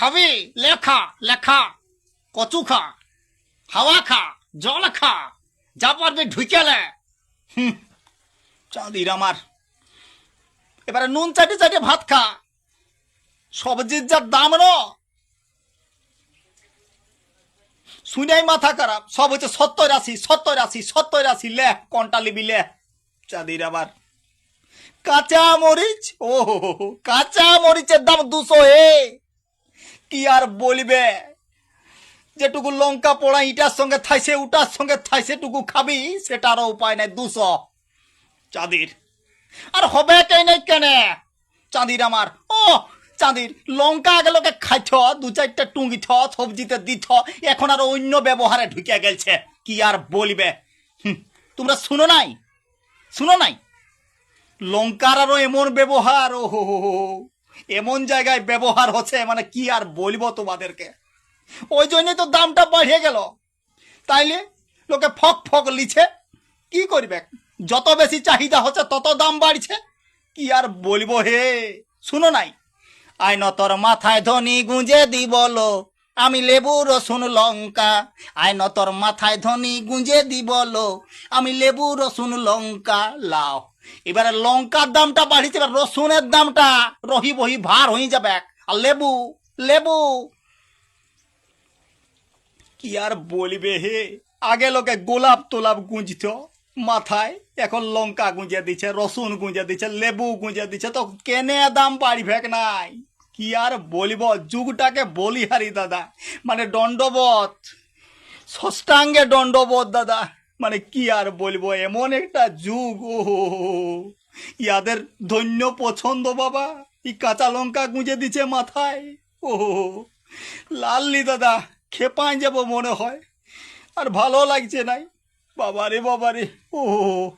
খাবি? লেখা লেখা কচু খা, হাওয়া খা, জল খা, যা পারবি ঢুকেলে হুম চাঁদির আমার এবারে নুন চাটে চাটে ভাত খা। সবজির যা দাম ন শুনেই মাথা খারাপ। সব হচ্ছে সত্তর আশি সত্তর আশি সত্তর আশি, লে, কোনটা লিবি লে। চাঁদির আবার কাঁচা মরিচ? ও কাঁচা মরিচের দাম দুশো হে কি আর বলবে? যেটুকু লঙ্কা পোড়া ইটার সঙ্গে থাইছে, উটার সঙ্গে থাইছে টুকু খাবি সেটারও উপায় নাই, দুশো। চাঁদির। আর হবে কেন কেন? চাঁদির আমার। ও, চাঁদির। লঙ্কা আগে লোকে খাইছ দু চারটা টুঙ্গিছ সবজিতে দিছ এখন আর অন্য ব্যবহারে ঢুকে গেছে কি আর বলবে? তোমরা শুনো নাই? শুনো নাই? লঙ্কার আরও এমন ব্যবহার ও হো হো হো। এমন জায়গায় ব্যবহার হচ্ছে মানে কি আর বলব তোমাদেরকে? ওই জন্যই তো দামটা বাড়িয়ে গেল। তাইলে লোকে ফক ফক লিছে। কি করবে? যত বেশি চাহিদা হচ্ছে, তত দাম বাড়ছে। কি আর বলব হে? শুনো নাই? আইন তোর মাথায় ধনী গুঁজে দি বলো। আমি লেবু, রসুন, লঙ্কা। আইন তোর মাথায় ধনি গুঁজে দি বলো আমি লেবু, রসুন, লঙ্কা, লাও। এবারে লঙ্কার দামটা বাড়িছে, এবার রসুনের দামটা রহি বহি ভার হয়ে যাবে। আর লেবু লেবু। কি আর বলবে হে? আগে লোকে গোলাপ তোলাপ গুঁজত মাথায়, এখন লঙ্কা গুঁজে দিচ্ছে রসুন গুঁজে দিচ্ছে লেবু গুঁজে দিচ্ছে তো কেনে দাম বাড়িবে নাই? কি আর বলিব? যুগটাকে বলি হারি, দাদা। মানে দণ্ডবত ষষ্ঠাঙ্গে দণ্ডবোধ, দাদা। মানে কি আর বলব? এমন একটা যুগ ও ইয়াদের ধন্য পছন্দ, বাবা। এই কাঁচা লঙ্কা গুঁজে দিচ্ছে মাথায় ও লাল্লি, দাদা খেপায় যাব মনে হয়। আর ভালো লাগছে নাই। বাবারে বাবারে ও